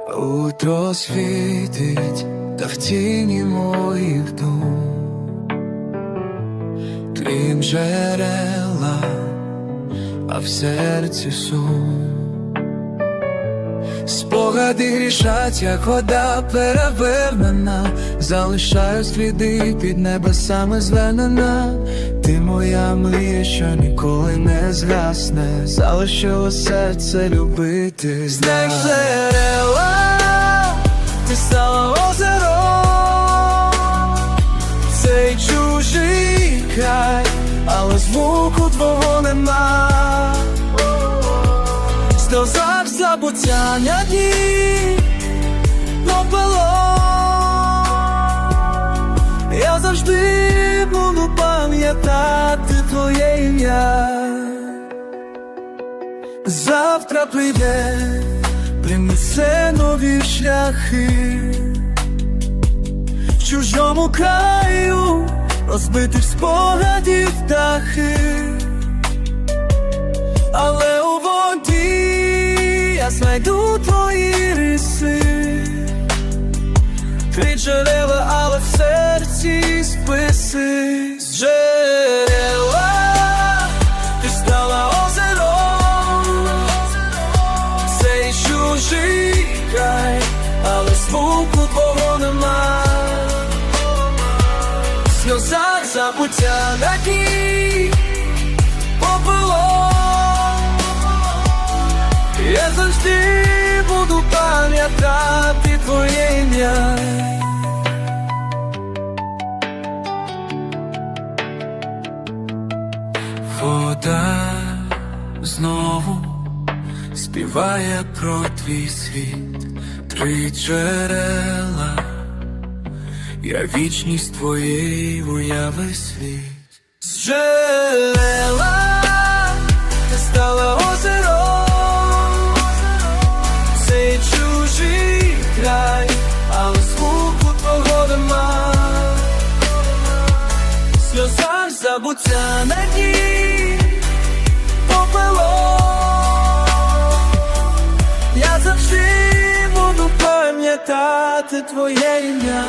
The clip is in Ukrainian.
Утро світить, та в тіні моїх дум. Крім джерела, а в серці сум. Спогади грішать, як вода перевернена, залишаю сліди під небесами звернена. Ти моя мрія, що ніколи не згасне, залишило серце любити. Знак джерела, ти стала озером, цей чужий край, але звуку твого нема. Сльозах забуття на дні. Попело Я завжди пам'ятати твоє ім'я. Завтра прийде, принесе нові шляхи. В чужому краю розбитих спогадів птахи. Але у воді я знайду твої риси, Три джерела, але в серці списи звуку твого нема. В сльозах забуття на дні попело Я завжди буду пам'ятати твоє ім'я. Вода знову співає про твій світ, три джерела, я вічність твоєї уяви світ. З джерела ти стала озером, цей чужий край, але звуку твого нема. В сльозах забуття на пам'ятати твоє ім'я.